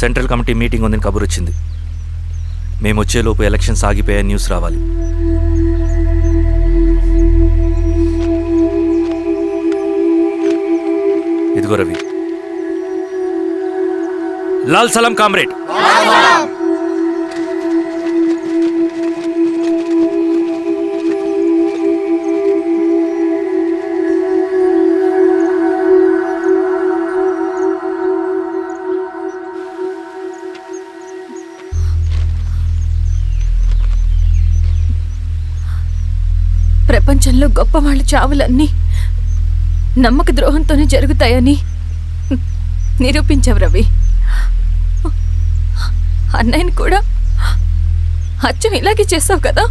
Central committee meeting ఉందని కబురు వచ్చింది. మేము వచ్చేలోపు ఎలక్షన్స్ ఆగిపోయే న్యూస్ రావాలి. ఇదిగో రవి. లాల్ సలాం కామ్రేడ్. గొప్ప వాళ్ళ చావులన్నీ నమ్మక ద్రోహంతోనే జరుగుతాయని నిరూపించావు రవి. అన్నయ్యని కూడా అచ్చం ఇలాగే చేసావు కదా?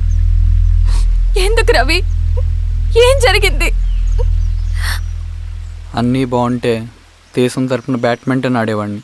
ఎందుకు రవి? ఏం జరిగింది? అన్నీ బాగుంటే దేశం తరపున బ్యాడ్మింటన్ ఆడేవాడిని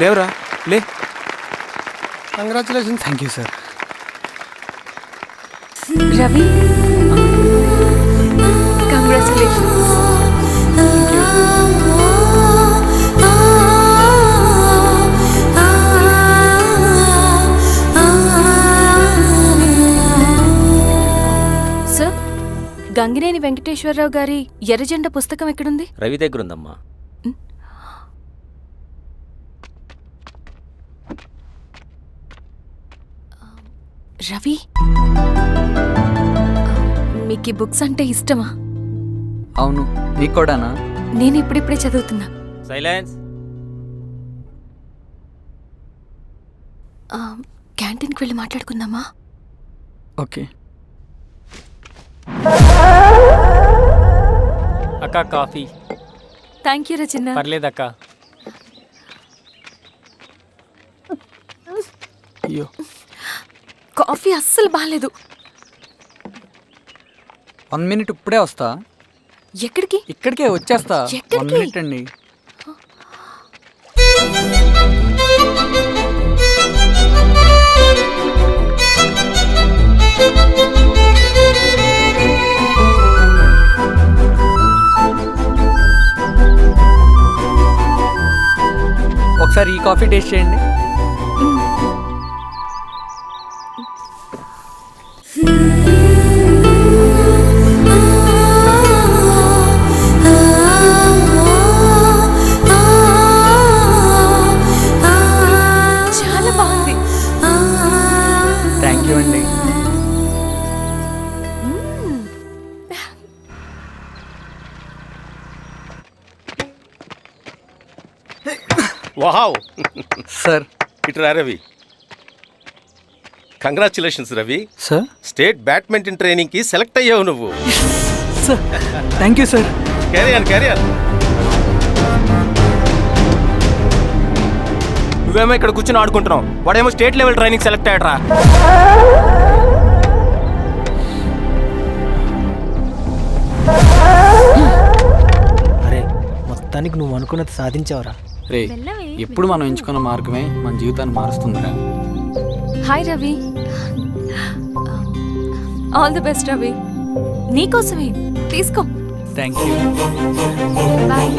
లేవరా లే. Congratulations thank you sir Ravi congratulations Gangineni Venkateswararao గారి ఎర్రజెండ పుస్తకం ఎక్కడుంది? రవి దగ్గర రవి? మీకు బుక్స్ అంటే ఇష్టమా? అవును నీకు కూడానా నేను ఇప్పుడిప్పుడే చదువుతున్నా. సైలెన్స్. ఆ, క్యాంటీన్కి వెళ్ళి మాట్లాడుకుందామా? ఓకే. అక్క కాఫీ. Thank you Rachana. పర్లేదక్క. అయ్యో. కాఫీ అస్సలు బాగాలేదు వన్ మినిట్ ఇప్పుడే వస్తా. ఎక్కడికి? ఇక్కడికే వచ్చేస్తా. ఎక్కడికి? వన్ మినిట్ అండి. ఒకసారి ఈ కాఫీ టేస్ట్ చేయండి. వావ్! సార్. ఇటు రా Ravi. Congratulations Ravi. Sir? State badminton ట్రైనింగ్కి సెలెక్ట్ అయ్యావు నువ్వు. Sir thank you sir career career నువ్వేమో ఇక్కడ కూర్చొని ఆడుకుంటున్నావు. వాడేమో స్టేట్ లెవెల్ ట్రైనింగ్ సెలెక్ట్ అయ్యాడ్రా. అరే మొత్తానికి నువ్వు అనుకున్నది సాధించావురా. రే ఎప్పుడు మనం ఎంచుకున్న మార్గమే మన జీవితాన్ని మారుస్తుందిరా. Hi Ravi. All the best Ravi. నీకోసమే. తీసుకో. థ్యాంక్ యూ బాయ్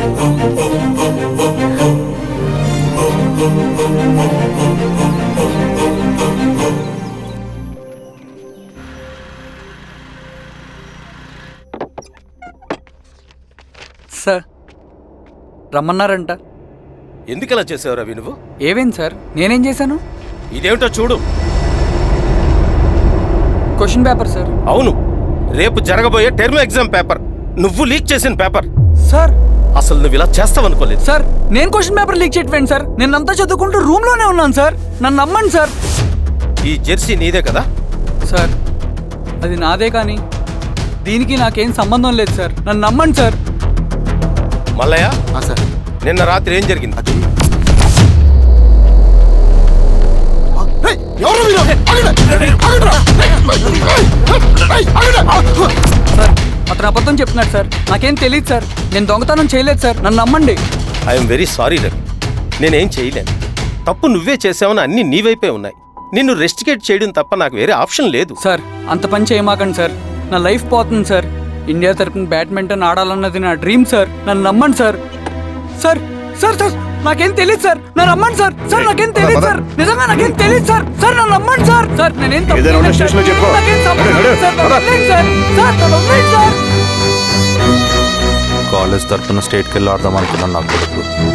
సార్ రమ్మన్నారంట. ఎందుకు అలా చేసావు రవి నువ్వు? ఏవేం సార్? నేనేం చేశాను? ఇదేమిటో చూడు. క్వశ్చన్ పేపర్ సార్ అవును. రేపు జరగబోయే టర్మ్ ఎగ్జామ్ పేపర్ నువ్వు లీక్ చేసిన పేపర్ సార్ అసలు నువ్వు ఇలా చేస్తావనుకోలేదు. సార్ నేను క్వశ్చన్ పేపర్ లీక్ చేయట్లేండి సార్ నేను అంతా చదువుకుంటూ రూమ్లోనే ఉన్నాను సార్ నన్ను నమ్మండి సార్ ఈ జెర్సీ నీదే కదా? సార్ అది నాదే కానీ దీనికి నాకేం సంబంధం లేదు సార్ నన్ను నమ్మండి సార్ మల్లయ్య? సార్ నిన్న రాత్రి ఏం జరిగింది? సార్ అతను అబద్ధం చెప్తున్నాడు సార్. నాకేం తెలియదు సార్. నేను దొంగతనం చేయలేదు సార్. నన్ను నమ్మండి. ఐఎమ్ వెరీ సారీ రవి నేనేం చేయలేను. తప్పు నువ్వే చేసావని అన్ని నీ వైపే ఉన్నాయి. నిన్ను రెస్టికేట్ చేయడం తప్ప నాకు వేరే ఆప్షన్ లేదు. సార్ అంత పని చేయమాకండి సార్. నా లైఫ్ పోతుంది సార్. ఇండియా తరపున బ్యాడ్మింటన్ ఆడాలన్నది నా డ్రీమ్ సార్. నన్ను నమ్మండి సార్. సార్ సార్ సార్ నాకేం తెలియదు సార్. నన్ను నమ్మండి సార్. సార్ నాకేం తెలియదు సార్. నిజంగా నాకేం తెలియదు సార్. సార్ నన్ను నమ్మండి సార్. సార్ నేనేం తప్పు చేయలేదు సార్. నాకేం సంబంధం లేదు సార్. నన్ను పద. వదిలేయండి సార్. సార్ నన్ను వదిలేయండి సార్. కాలేజ్ తరపున స్టేట్కి వెళ్ళి ఆడదాం అనుకున్నాను నా కొడుకు.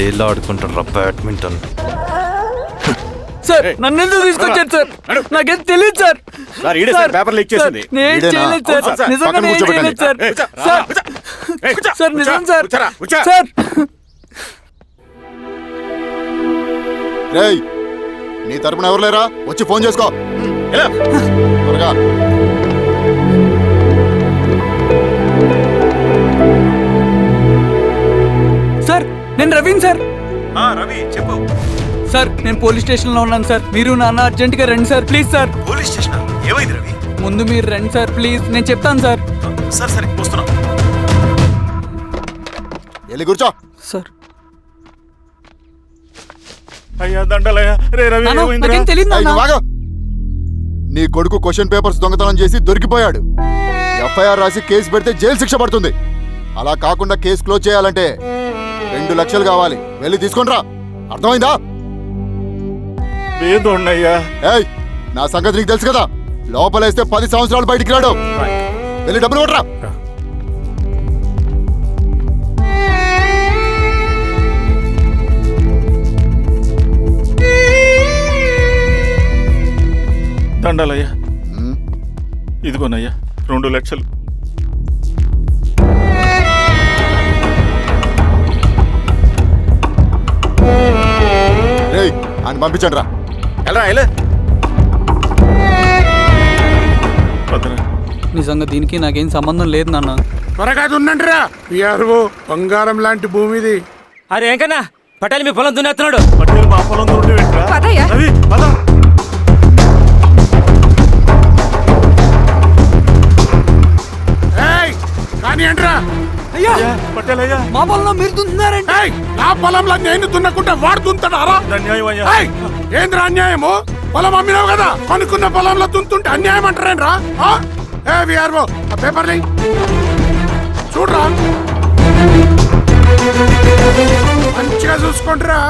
జైల్లో ఆడుకుంటారా బ్యాడ్మింటన్ సార్ నన్ను ఎందుకు తీసుకొచ్చారు సార్ నాకేం తెలియదు సార్ సార్, ఈడే సార్ పేపర్ లీక్ చేసింది. నేను? చేయలేదు సార్ నిజంగా నేను. చేయలేదు సార్. సార్. సార్ నిజం. సార్. సార్ రేయ్ నీ తరపున ఎవరు లేరా వచ్చి ఫోన్ చేసుకో ఎలా? త్వరగా నేను రవీన్ సార్. రవి చెప్పు. సార్ నేను పోలీస్ స్టేషన్లో ఉన్నాను సార్. మీరు నాన్న అర్జెంట్గా రండి sir. Please sir. Police station? ఏమైంది రవి? ముందు మీరు రండి సార్ ప్లీజ్. నేను చెప్తాను సార్. సరే సరే వస్తున్నా. వెళ్ళి కూర్చో. సార్. అయ్యా దండలయ్యా. రే రవి నాన్న, నాకేం తెలియదు నాన్న. ఆగు. నీ కొడుకు క్వశ్చన్ పేపర్స్ దొంగతనం చేసి దొరికిపోయాడు. ఎఫ్ఐఆర్ రాసి కేసు పెడితే జైలు శిక్ష పడుతుంది. అలా కాకుండా కేసు క్లోజ్ చేయాలంటే రెండు లక్షలు కావాలి. వెళ్ళి తీసుకొని రా అర్థమైందా ఏయ్ నా సంగతి నీకు తెలుసు కదా. లోపలేస్తే పది సంవత్సరాలు బయటికి రాడు. వెళ్ళి డబ్బులు కొట్టరా దండాలయ్యా. ఇదిగోనయ్యా రెండు లక్షలు. ఆయన పంపించండి రా ఎలా ఎలా నిజంగా దీనికి నాకేం సంబంధం లేదు నాన్న. త్వరగా దున్నండిరా పిఆర్ఓ బంగారం లాంటి భూమిది. అరే ఏంకన్నా? పటేల్ మీ పొలం దున్నేస్తున్నాడు. పట్టేలు మా పొలం పెట్టరా పదయ్యా. పట్టేలయ్యా మా పొలంలో మీరు దున్నుతున్నారండి. ఏయ్ నా పొలంలో నేను దున్నకుంటే వాడు దున్నుతాడారా ఏంద్రా అన్యాయము? పొలం అమ్మినావు కదా? కొనుక్కున్న పొలంలో దున్నుతుంటే అన్యాయం అంటారేంట్రా? ఆ? ఏ విఆర్ఓ ఆ పేపర్ని చూడరా. మంచిగా చూసుకుంటారా.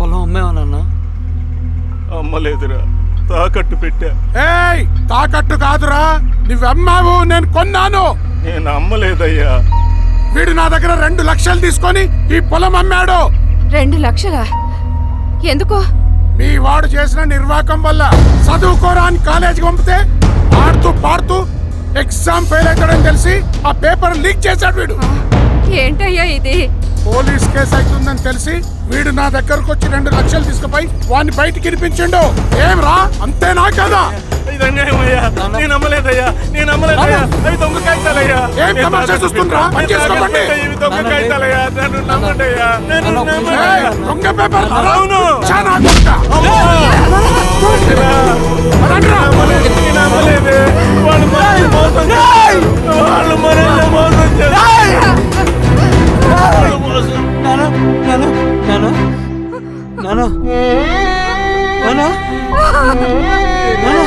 పొలం అమ్మేవా నాన్న అమ్మలేదురా. తాకట్టు పెట్టా. ఏయ్ తాకట్టు కాదురా. నువ్వు అమ్మావు నేను కొన్నాను. నేను అమ్మలేదయ్యా. వీడు నా దగ్గర రెండు లక్షలు తీసుకొని ఈ పొలం అమ్మాడు. రెండు లక్షలా? ఎందుకో? మీ వాడు చేసిన నిర్వాకం వల్ల చదువుకోరా అని కాలేజీకి పంపితే ఆడుతూ పాడుతూ ఎగ్జామ్ ఫెయిల్ అవుతాడని తెలిసి ఆ పేపర్ లీక్ చేశాడు వీడు. ఏంటయ్యా ఇది? పోలీస్ కేసు అవుతుందని తెలిసి వీడు నా దగ్గరకు వచ్చి రెండు లక్షలు తీసుకుపోయి వాడిని బయటికి ఇరిపించిండు. ఏం రా? అంతేనా కదా? నేను నమ్మలేదయ్యా. నేను నమ్మలేదయ్యా. అవి దొంగ కాగితాలయ్యా. ఏం నేను తమాషా చూస్తుండ్రా? పని. ఇవి దొంగ కాగితాలయ్యా. నన్ను. దొంగ పేపర్ అవును. చాలా నమ్మలేదే. వాళ్ళు మనల్ని మోసం చేశారు. వాళ్ళు మనల్ని మోసం చేశారు. వాళ్ళు మోసం నానా నానా నానా నానా నానా నానా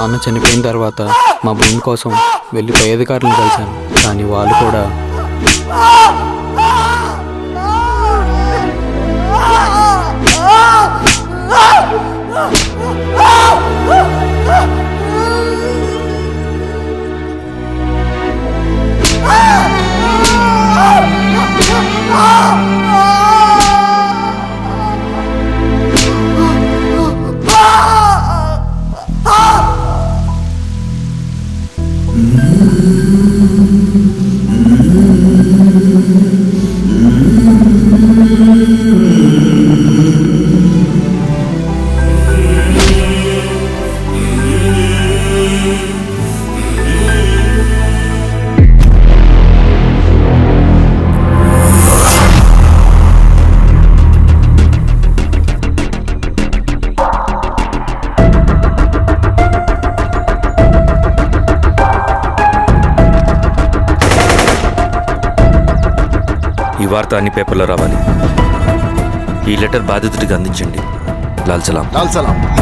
నాన్న చనిపోయిన తర్వాత మా భూమి కోసం వెళ్ళి పై అధికారులను కలిశాను. కానీ వాళ్ళు కూడా ఈ వార్త అన్ని పేపర్లో రావాలి. ఈ లెటర్ బాధితుడికి అందించండి. లాల్ సలాం. లాల్ సలాం.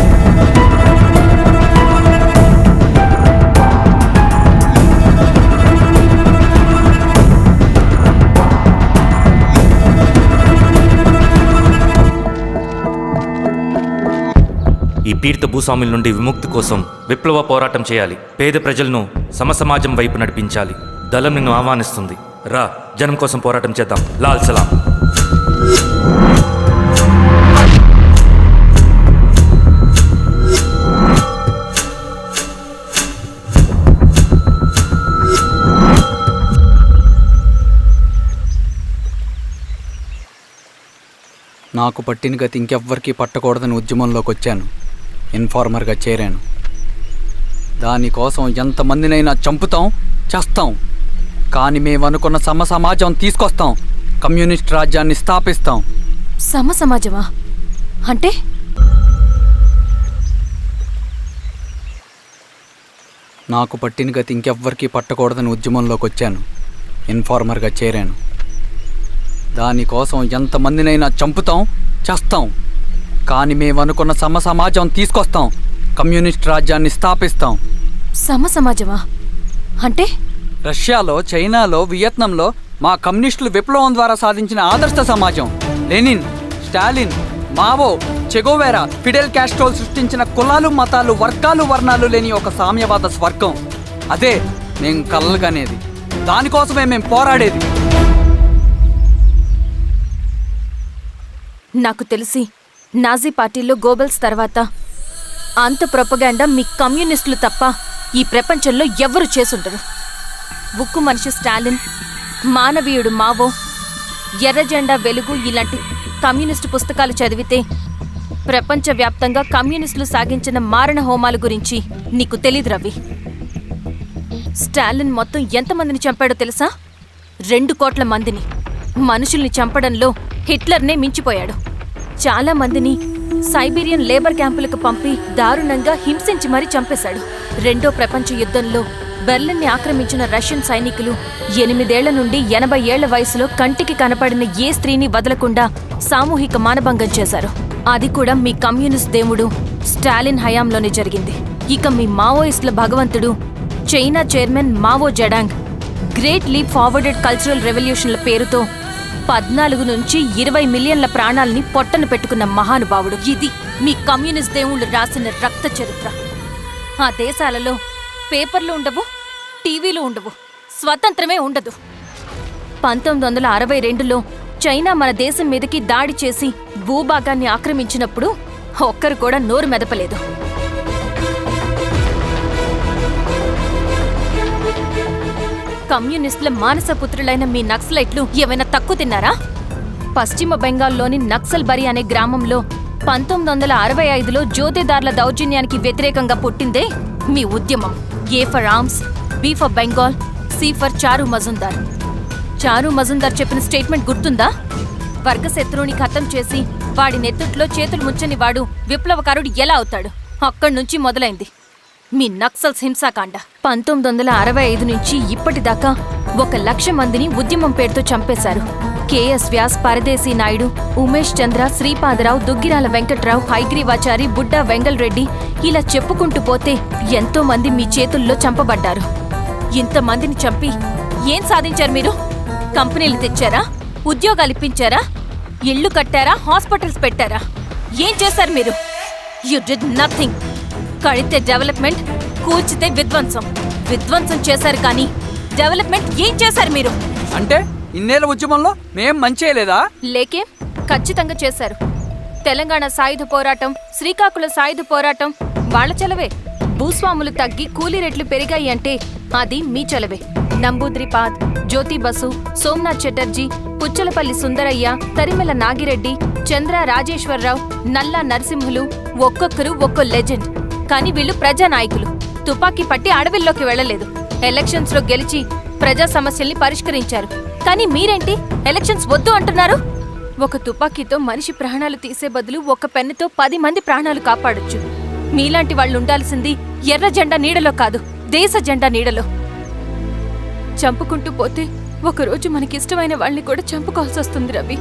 ఈ పీడిత భూస్వాముల నుండి విముక్తి కోసం విప్లవ పోరాటం చేయాలి. పేద ప్రజలను సమసమాజం వైపు నడిపించాలి. దళం నిన్ను ఆహ్వానిస్తుంది. రా జనం కోసం పోరాటం చేద్దాం. లాల్ సలాం. నాకు పట్టిన గతి ఇంకెవ్వరికీ పట్టకూడదని ఉద్యమంలోకి వచ్చాను. ఇన్ఫార్మర్గా చేరాను. దానికోసం ఎంతమందినైనా చంపుతాం చేస్తాం. కానీ మేము అనుకున్న సమ సమాజం తీసుకొస్తాం. కమ్యూనిస్ట్ రాజ్యాన్ని స్థాపిస్తాం. సమ సమాజమా అంటే? నాకు పట్టిన గతి ఇంకెవ్వరికీ పట్టకూడదని ఉద్యమంలోకి వచ్చాను. ఇన్ఫార్మర్గా చేరాను. దానికోసం ఎంతమందినైనా చంపుతాం చేస్తాం. కానీ మేము అనుకున్న సమ సమాజం తీసుకొస్తాం. కమ్యూనిస్ట్ రాజ్యాన్ని స్థాపిస్తాం. సమ సమాజమా అంటే? రష్యాలో చైనాలో వియత్నంలో మా కమ్యూనిస్టులు విప్లవం ద్వారా సాధించిన ఆదర్శ సమాజం. Lenin Stalin Mao Che Guevara Fidel Castrol సృష్టించిన కులాలు మతాలు వర్గాలు వర్ణాలు లేని ఒక సామ్యవాద స్వర్గం. అదే మేము కలలుగనేది. దానికోసమే మేము పోరాడేది. నాకు తెలిసి నాజీ పార్టీలో గోబెల్స్ తర్వాత అంత ప్రొపగాండా మీ కమ్యూనిస్టులు తప్ప ఈ ప్రపంచంలో ఎవరు చేసుంటారు ఉక్కు మనిషి స్టాలిన్ మానవీయుడు మావో ఎర్రజెండా వెలుగు ఇలాంటి కమ్యూనిస్టు పుస్తకాలు చదివితే ప్రపంచవ్యాప్తంగా కమ్యూనిస్టులు సాగించిన మారణ హోమాల గురించి నీకు తెలీదు రవి. స్టాలిన్ మొత్తం ఎంతమందిని చంపాడో తెలుసా? రెండు కోట్ల మందిని. మనుషుల్ని చంపడంలో హిట్లర్నే మించిపోయాడు. చాలా మందిని సైబీరియన్ లేబర్ క్యాంపులకు పంపి దారుణంగా హింసించి మరీ చంపేశాడు. రెండో ప్రపంచ యుద్ధంలో బెర్లిన్ని ఆక్రమించిన రష్యన్ సైనికులు ఎనిమిదేళ్ళ నుండి ఎనభై ఏళ్ళ వయసులో కంటికి కనపడిన ఏ స్త్రీని వదలకుండా సామూహిక మానభంగం చేశారు. అది కూడా మీ కమ్యూనిస్ట్ దేవుడు స్టాలిన్ హయాంలోనే జరిగింది. ఇక మీ మావోయిస్టుల భగవంతుడు China chairman Mao Zedong great leap forwarded cultural రెవల్యూషన్ల పేరుతో పద్నాలుగు నుంచి ఇరవై మిలియన్ల ప్రాణాల్ని పొట్టన పెట్టుకున్న మహానుభావుడు ఇది. మీ కమ్యూనిస్ట్ దేవుళ్ళు రాసిన రక్త చరిత్ర. ఆ దేశాలలో పేపర్లు ఉండవు టీవీలు ఉండవు. స్వతంత్రమే ఉండదు. పంతొమ్మిది వందల అరవై రెండులో చైనా మన దేశం మీదకి దాడి చేసి భూభాగాన్ని ఆక్రమించినప్పుడు ఒక్కరు కూడా నోరు మెదపలేదు. కమ్యూనిస్టుల మానసపుత్రులైన మీ నక్సలైట్లు ఏమైనా తక్కువ తిన్నారా? పశ్చిమ బెంగాల్లోని నక్సల్ బరి అనే గ్రామంలో పంతొమ్మిది వందల అరవై ఐదులో జ్యోతిదారుల దౌర్జన్యానికి వ్యతిరేకంగా పుట్టిందే మీ ఉద్యమం. A for arms? B for Bengal C for Charu Majumdar Charu Majumdar చెప్పిన స్టేట్మెంట్ గుర్తుందా? వర్గశత్రువుని ఖతం చేసి వాడి నెత్తుట్లో చేతులు ముచ్చని వాడు విప్లవకారుడు ఎలా అవుతాడు? అక్కడి నుంచి మొదలైంది. మీ నక్సల్స్ హింసాకాండ. పంతొమ్మిది వందల అరవై ఐదు నుంచి ఇప్పటిదాకా ఒక లక్ష మందిని ఉద్యమం పేరుతో చంపేశారు. కేఎస్ వ్యాస్ పరదేశీ నాయుడు ఉమేష్ చంద్ర శ్రీపాదరావు దుగ్గిరాల వెంకట్రావు హైగ్రీవాచారి బుడ్డా వెంగళరెడ్డి ఇలా చెప్పుకుంటూ పోతే ఎంతో మంది మీ చేతుల్లో చంపబడ్డారు. ఇంతమందిని చంపి ఏం సాధించారు మీరు? కంపెనీలు తెచ్చారా? ఉద్యోగాలు ఇప్పించారా? ఇళ్ళు కట్టారా? హాస్పిటల్స్ పెట్టారా? ఏం చేశారు మీరు? You did nothing. కడితే డెవలప్మెంట్ కూర్చితే విధ్వంసం. విధ్వంసం చేశారు కానీ డెవలప్మెంట్ ఏం చేశారు మీరు? అంటే ఇన్నేళ్ళ ఉద్యమంలో మేం మంచి చేయలేదా? లేకే ఖచ్చితంగా చేశారు. తెలంగాణ సాయుధ పోరాటం శ్రీకాకుళం సాయుధ పోరాటం వాళ్ళ చలవే. భూస్వాములు తగ్గి కూలీ రేట్లు పెరిగాయి అంటే అది మీ చలవే. నంబూద్రిపాద్ జ్యోతి బసు సోమనాథ్ చటర్జీ పుచ్చలపల్లి సుందరయ్య తరిమెల నాగిరెడ్డి చంద్ర రాజేశ్వరరావు నల్లా నరసింహులు ఒక్కొక్కరు ఒక్కో లెజెండ్. కానీ వీళ్ళు ప్రజానాయకులు. తుపాకీ పట్టి అడవిల్లోకి వెళ్ళలేదు. ఎలక్షన్స్లో గెలిచి ప్రజా సమస్యల్ని పరిష్కరించారు. కానీ మీరేంటి? ఎలక్షన్స్ వద్దు అంటున్నారు? ఒక తుపాకీతో మనిషి ప్రాణాలు తీసే బదులు ఒక పెన్నుతో పది మంది ప్రాణాలు కాపాడొచ్చు. మీలాంటి వాళ్ళు ఉండాల్సింది ఎర్ర జెండా నీడలో కాదు. దేశ జెండా నీడలో. చంపుకుంటూ పోతే ఒకరోజు మనకిష్టమైన వాళ్ళని కూడా చంపుకోవాల్సి వస్తుంది రవి.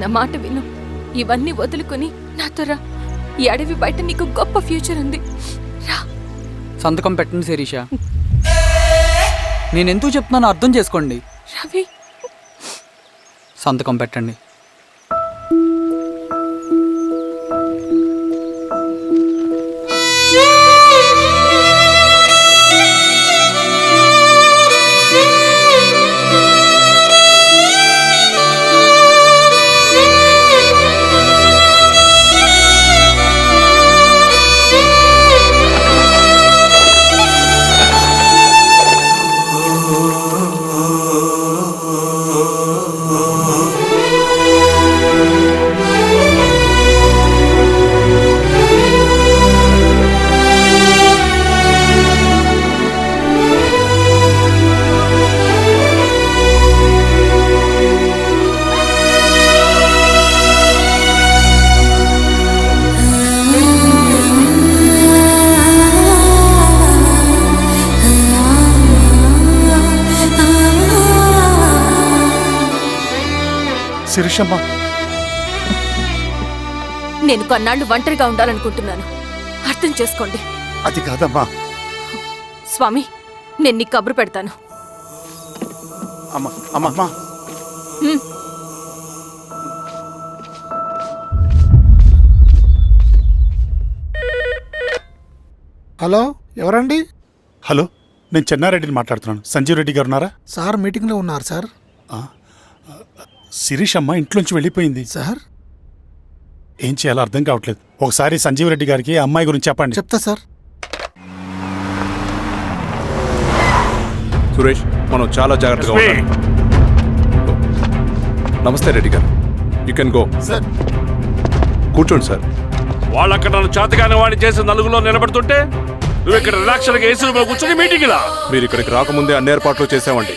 నా మాట విను. ఇవన్నీ వదులుకుని నాతో రా ఈ అడవి బయట నీకు గొప్ప ఫ్యూచర్ ఉంది. రా. సంతకం పెట్టండి శిరీష. నేను ఎందుకు చెప్తున్నానో అర్థం చేసుకోండి. రవి. సంతకం పెట్టండి. శిరీషమ్మ నేను కొన్నాళ్ళు ఒంటరిగా ఉండాలనుకుంటున్నాను. అర్థం చేసుకోండి. అది కాదమ్మా. స్వామి నేను నీకు కబురు పెడతాను. అమ్మ అమ్మమ్మా హ్మ్. హలో ఎవరండి? హలో నేను చెన్నారెడ్డిని మాట్లాడుతున్నాను. సంజీవ్ రెడ్డి గారు ఉన్నారా? సార్ మీటింగ్లో ఉన్నారు సార్. శిరీష్ అమ్మ ఇంట్లోంచి వెళ్ళిపోయింది. సార్? ఏం చేయాలో అర్థం కావట్లేదు. ఒకసారి సంజీవ్ రెడ్డి గారికి ఆ అమ్మాయి గురించి చెప్పండి. చెప్తా సార్. సురేష్ మనం చాలా జాగ్రత్తగా ఉండాలి. నమస్తే రెడ్డి గారు. You can go sir. కూర్చోండి సార్. వాళ్ళక్కడ నన్ను చేతగానే వాడిని చేసి నలుగులో నిలబడుతుంటే నువ్వు ఇక్కడ రిలాక్స్గా ఏసీ రూమ్లో కూర్చొని మీటింగ్ లా? మీరు ఇక్కడికి రాకముందే అన్ని ఏర్పాట్లు చేసామండి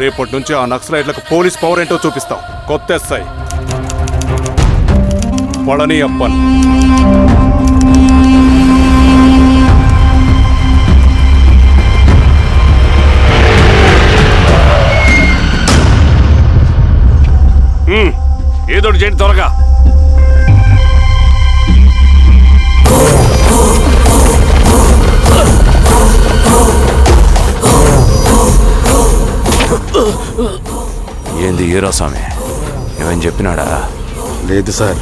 రేపటి నుంచి ఆ నక్సలైట్లకు పోలీస్ పవర్ ఏంటో చూపిస్తాం. కొత్త ఎస్ఐ పళని అప్పన్ ఏదో చేయండి త్వరగా. ఏరా స్వామి? ఏమని చెప్పినాడా? లేదు సార్.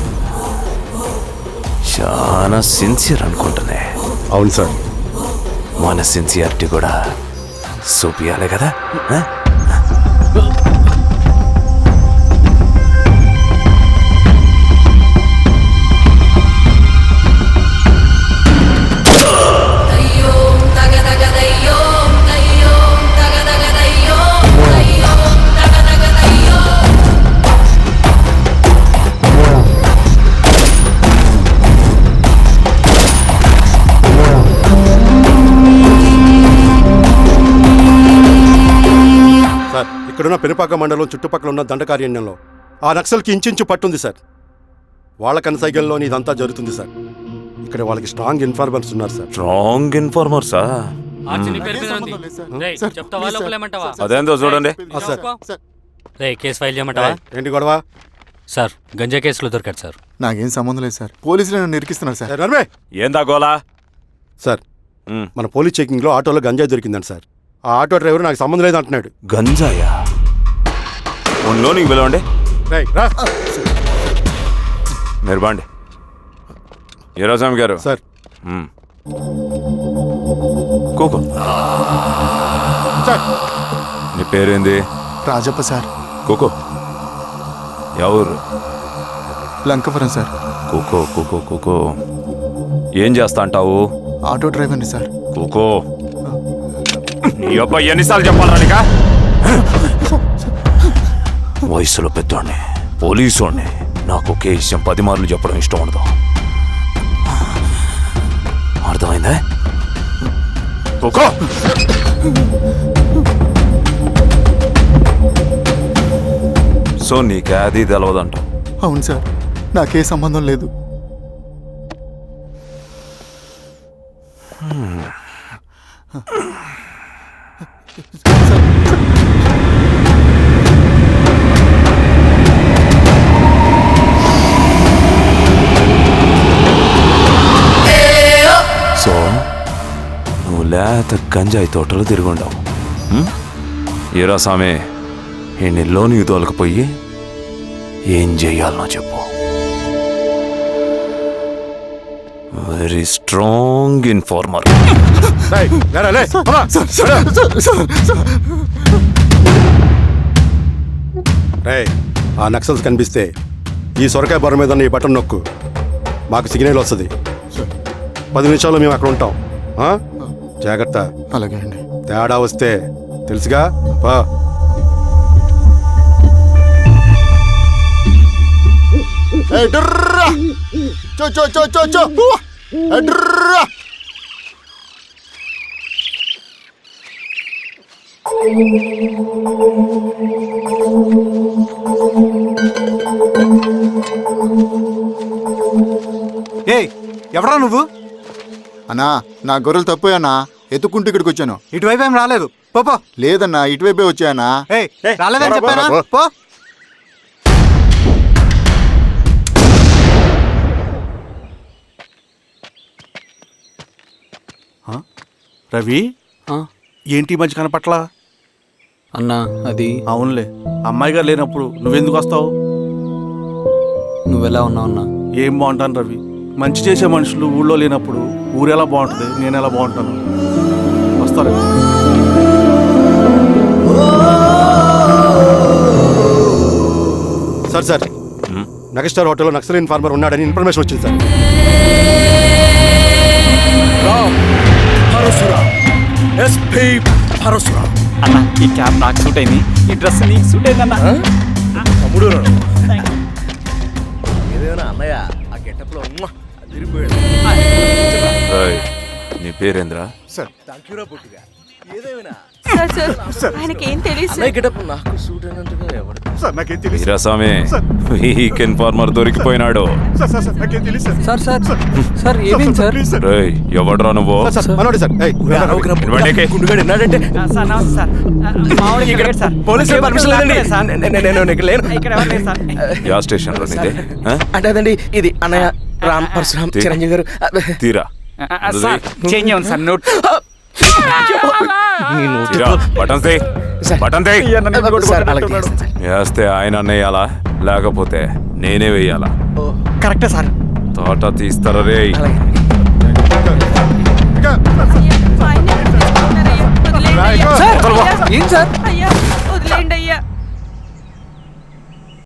చాలా సిన్సియర్ అనుకుంటున్నా. అవును సార్. మన సిన్సియారిటీ కూడా చూపియాలి కదా? ఆ? ఇక్కడున్న పెనుపాక మండలం చుట్టుపక్కల ఉన్న దండకారణ్యంలో ఆ నక్సల్కి ఇంచుంచు పట్టుంది సార్. వాళ్ళ కనసైగల్లోని ఇదంతా జరుగుతుంది సార్. ఇక్కడ వాళ్ళకి స్ట్రాంగ్ ఇన్ఫార్మర్స్ ఉన్నారు సార్. స్ట్రాంగ్ ఇన్ఫార్మర్సా? అదేందో చూడండి. ఆ, సార్. సార్ రే కేసు ఫైల్ చేయమంటావా? ఏంటి గొడవ? సార్ గంజా కేసులో దొరికాడు సార్. నాకేం సంబంధం లేదు సార్. పోలీసులు నన్ను ఇరికిస్తున్నారు సార్. ఏందా గోలా? సార్. మన పోలీస్ చెకింగ్లో ఆటోలో గంజాయి దొరికిందండి సార్. ఆ ఆటో డ్రైవర్ నాకు సంబంధం లేదు అంటున్నాడు గంజాయా? ఉండ్లో నీకు పిలవండి మీరు బాండి. ఈరోజామి గారు. సార్. కూకో. నీ పేరేంది? రాజప్ప సార్. కూకో. ఎవరు? లంకపురం సార్. కూకో కూకో కూకో. ఏం చేస్తా అంటావు? ఆటో డ్రైవర్ని సార్. కూకో. నీ అబ్బాయి ఎన్నిసార్లు చెప్పాలా నీక? వయసులో పెద్దోడిని పోలీసోడిని. నాకు ఒకే విషయం పది మార్లు చెప్పడం ఇష్టం ఉండదు. అర్థమైందా? కూకో సో నీకే అది తెలవదంట అవును సార్ నాకే సంబంధం లేదు. సో లేత గంజాయి తోటలు తిరుగుండావు ఏరా సామే ఈ లోనికి తోలకపోయి ఏం చెయ్యాలనో చెప్పు. వెరీ స్ట్రాంగ్ ఇన్ఫార్మర్ ఆ నక్సల్స్ కనిపిస్తే ఈ సొరకాయ బొర మీద ఈ బటన్ నొక్కు. మాకు సిగ్నల్ వస్తుంది. పది నిమిషాల్లో మేము అక్కడ ఉంటాం. ఆ? జాగ్రత్త అలాగే అండి తేడా వస్తే తెలుసుగా పా ఏయ్, డుర్రా! చో చో చో చో చో ఉవ్వ! ఏయ్, డుర్రా! ఏయ్ ఎవరా నువ్వు అన్నా నా గొర్రెలు తప్పోయన్నా ఎత్తుకుంటూ ఇక్కడికి వచ్చాను. ఇటువైపు ఏం రాలేదు. పోపో లేదన్నా ఇటువైపే వచ్చాయన్నా ఏయ్ రాలేదని చెప్పానా? పో. రవి? ఏంటి మంచి కనపట్ల? అన్నా అది అవునులే. అమ్మాయి గారు లేనప్పుడు నువ్వెందుకు వస్తావు? నువ్వెలా ఉన్నావు అన్నా? ఏం బాగుంటాను రవి? మంచి చేసే మనుషులు ఊళ్ళో లేనప్పుడు ఊరు ఎలా బాగుంటుంది నేను ఎలా బాగుంటాను? వస్తారు? Sir sir. నగస్టార్ హోటల్లో నక్సల్ ఇన్ఫార్మర్ ఉన్నాడని ఇన్ఫర్మేషన్ వచ్చింది సార్. అన్న ఈ క్యాప్ నాకు సూట్ అయింది. ఈ డ్రెస్ నీకు సూట్ అయింది అన్న. నీ పేరేంద్రా? సార్ సార్ సార్ ఆయనకి ఏం తెలియదు వీరాస్వామి వీక్ ఇన్ఫార్మర్ దొరికిపోయినాడు. సార్ సార్ సార్ ఏమేం సార్. రేయ్ ఎవడ్రా నువ్వు? సార్ మనోడి సార్. ఏయ్, ఎక్కి. సార్ నమస్తే సార్. మామూలుగా సార్. పోలీసులు పర్మిషన్ లేదండి. నేను- నేను ఇక్కడ లేను. ఇక్కడ ఎవరు లేరు సార్. యా స్టేషన్లో? అంటే అదండి ఇది అన్నయ్య రామ్ పరశురామ్ తీ- చిరంజీవి గారు. తీరా. సార్ చేంజ్ అవ్వండి సార్ నోట్. ఇరా, బటన్ తే. బటన్ తే. సార్ అలాగే చేస్తాను సార్. వేస్తే ఆయన అన్నయ్యాలా లేకపోతే నేనే వేయాలా? కరెక్టే సార్. తోట తీస్తారా రే? సార్ ఏం సార్? వదిలేండి అయ్యా.